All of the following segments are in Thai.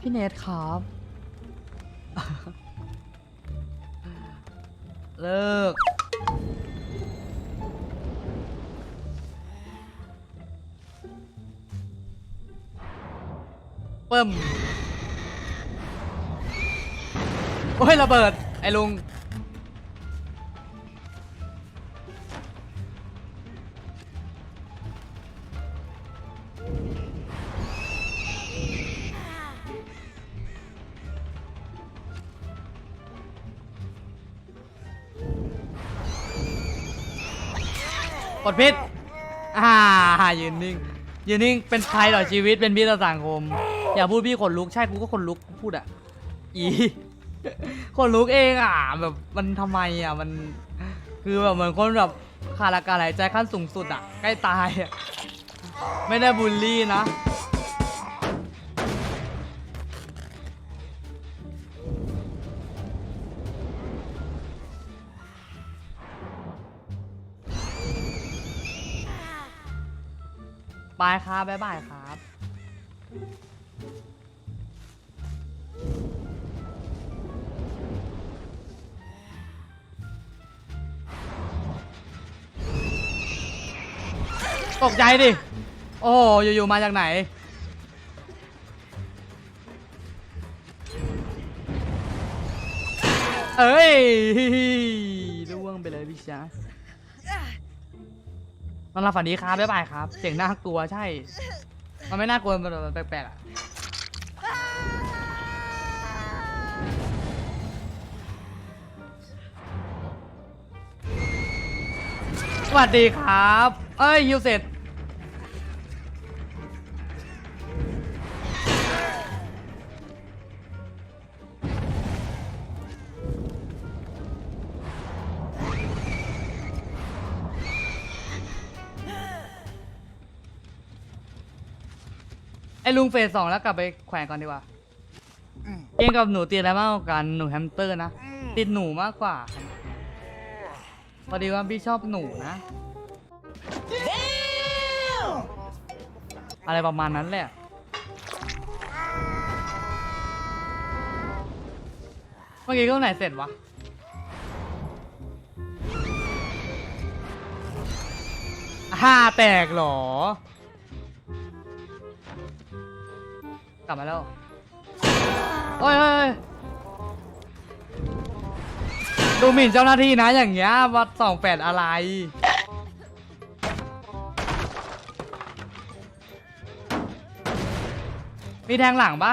พี่เนทครับ เลิก เปิ่ม โอ้ยระเบิด ไอ้ลุง กดพิษอ่ายืนนิ่งยืนนิ่งเป็นใครเหรอชีวิตเป็นพิษต่อสังคมอย่าพูดพี่ขนลุกใช่กูก็ขนลุกพูดอะอีขนลุกเองอะแบบมันทำไมอะมัน คือแบบเหมือนคนแบบขาดอากาศหายใจขั้นสูงสุดอะใกล้ตายอะไม่ได้บูลลี่นะ บายครับบ๊ายบายครับ ตกใจดิ โอ้โหอยู่ๆมาจากไหน เอ้ยล่วงไปเลยพี่ชาย นอนหลับฝันดีครับบ๊ายบายครับ เสียงน่ากลัวใช่ มันไม่น่ากลัวมันแบบแปลกๆอะ สวัสดีครับ เอ้ยฮิวเสร็จ ไอ้ลุงเฟสสองแล้วกลับไปแขวนก่อนดีกว่าเองกับหนูตีอะไรมากกว่ากันหนูแฮมสเตอร์นะติดหนูมากกว่า พอดีว่าพี่ชอบหนูนะ อะไรประมาณนั้นแหละ เมื่อกี้ก็ไหนเสร็จวะห้าแตกเหรอ กลับมาแล้วโอ้ยดูหมิ่นเจ้าหน้าที่นะอย่างเงี้ยวัดสองแปดอะไร มีแทงหลังปะ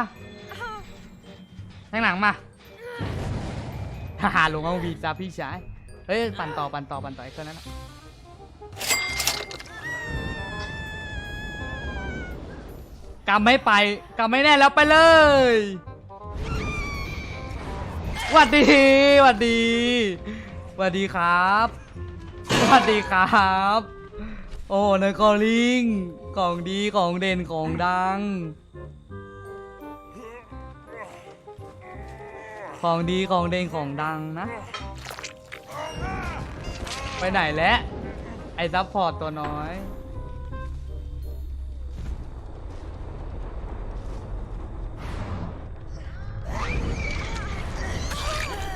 แทงหลังมาฮ่าฮ่าลงเอาวีจ้าพี่ชาย เฮ้ย ปั่นต่อปั่นต่อปั่นต่อไอ้ครื่องนั้นนะ กำไม่ไปกำไม่แน่แล้วไปเลยหวัดดีหวัดดีหวัดดีครับหวัดดีครับ โอ้เนยกอลิง ของดีของเด่นของดัง ของดีของเด่นของดังนะ ไปไหนแล้วไอ้ซัพพอร์ตตัวน้อย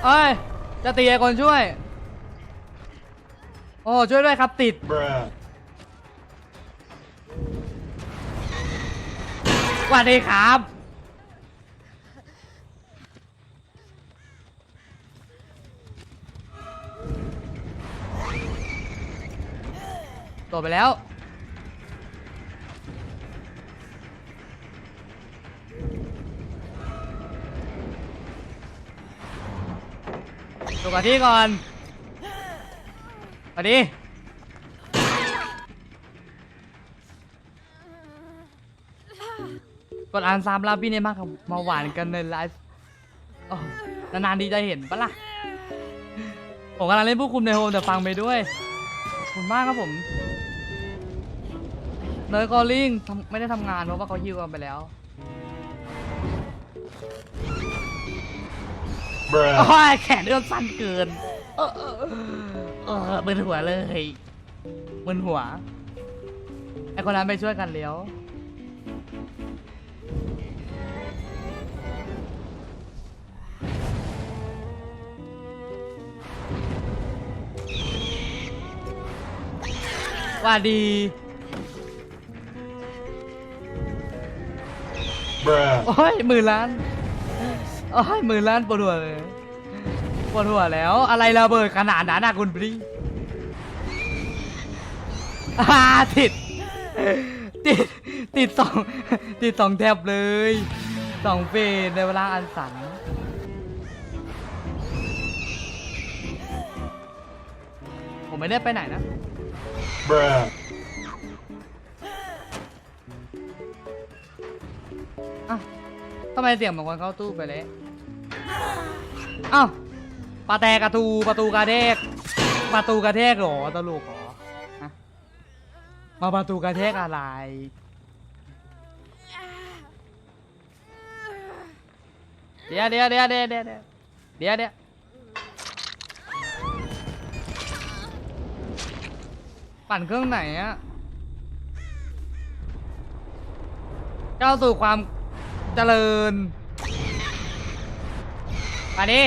เอ้ย จะตีไอ้คนช่วย โอ้ ช่วยด้วยครับติด Bruh. สวัสดีครับ ตัวไปแล้ว ตัวกับที่ก่อนสวัสดีกดอ่านซ้ำแล้วพี่เนี่ยมากครับมาหวานกันในไลฟ์โอ้นานๆดีจะเห็นปะล่ะ ผมกำลังเล่นผู้คุมในโฮมแต่ฟังไปด้วยขอบคุณมากครับผมเนยคอลลิงทำไม่ได้ทำงานเพราะว่าเขาฮิวกันไปแล้ว โอ้ยแขนเรื่องสั้นเกิน เออเออเออมึนหัวเลยมึนหัว ไอคนนั้นไปช่วยกันเลี้ยว ว่าดีโอ้ยหมื่นล้าน โอ้ยหมื่นล้านปวดหัวเลยปวดหัวแล้ว อะไรระเบิดขนาดนั้นนะคุณบริอ่าติด ติด ติดสอง ติดสองแท็บเลยสองเฟสในเวลาอันสันผมไม่ได้ไปไหนนะ Bruh. อ้าว ทำไมเสียงเหมือนคนเข้าตู้ไปเลยเอ้าประแตกกระตูประตูกระเทกประตูกระเทกหรอตลกหรอมาประตูกระเทกอะไร เดี๋ยวเดี๋ยวเดี๋ยวเดี๋ยวเดี๋ยวเดี๋ยวเดี๋ยวปั่นเครื่องไหนอะเก้าวสู่ความ เจริญมาดิ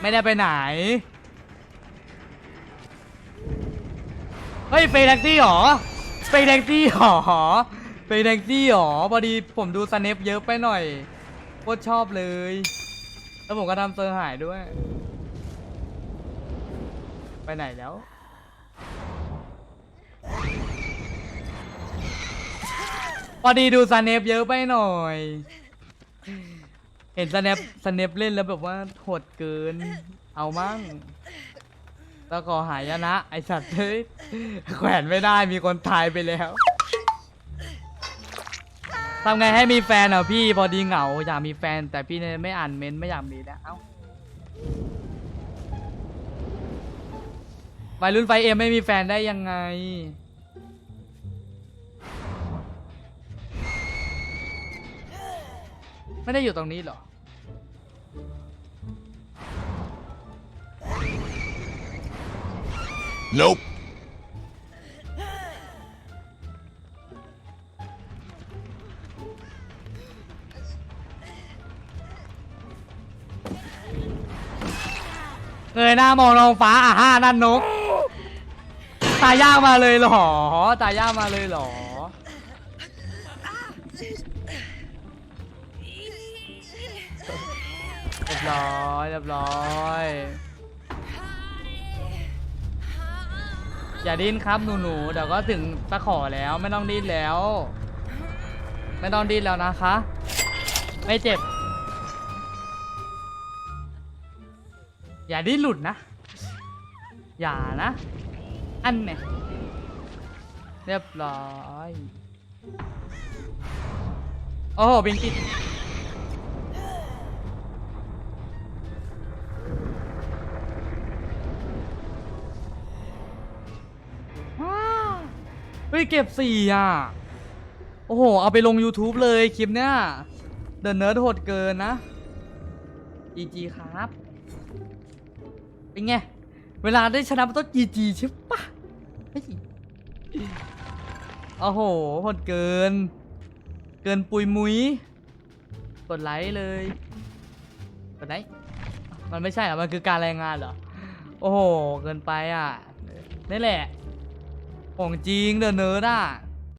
ไม่ได้ไปไหน เฮ้ยเฟย์แท็กซี่หรอเฟย์แท็กซี่หรอเฟย์แท็กซี่หรอพอดีผมดูสเนปเยอะไปหน่อยโคตรชอบเลย แล้วผมก็ทำเซอร์หายด้วย ไปไหนแล้ว พอดีดูสเนปเยอะไปหน่อย เห็นสเนปสเนปเล่นแล้วแบบว่าโหดเกิน เอามั่งแล้วก็หายนะ ไอสัตว์เฮ้ยแขวนไม่ได้มีคนตายไปแล้วทำไงให้มีแฟนอะพี่พอดีเหงา อยากมีแฟนแต่พี่เนี่ยไม่อ่านเมนต์ไม่อยากมีแล้วเอ้า วัยรุ่นไฟเอ็มไม่มีแฟนได้ยังไง ไม่ได้อยู่ตรงนี้เหรอ Nope. เงยหน้ามองท้องฟ้าอะห้านั่นนกตายากมาเลยเหรอ ตายากมาเลยเหรอ เรียบร้อยเรียบร้อย อย่าดิ้นครับหนูๆเดี๋ยวก็ถึงตะขอแล้วไม่ต้องดิ้นแล้ว ไม่ต้องดิ้นแล้วนะคะ ไม่เจ็บ อย่าดิ้นหลุดนะ อย่านะ อันเนี่ยเรียบร้อยโอ้โหบินติดว้าวเฮ้ย เก็บสี่อะ โอ้โห เอาไปลง YouTube เลยคลิปเนี้ยเดินเนิร์ดโหดเกินนะ GG ครับ เป็นไง เวลาได้ชนะมันต้อง GG ช่ป โอ้โหโหดเกิน เกินปุยมุยกดไลค์เลย กดไลค์ มันไม่ใช่หรอ มันคือการรายงานเหรอ โอ้โห เกินไปอะนี่แหละ ของจริงเดอะเนิร์ดอะ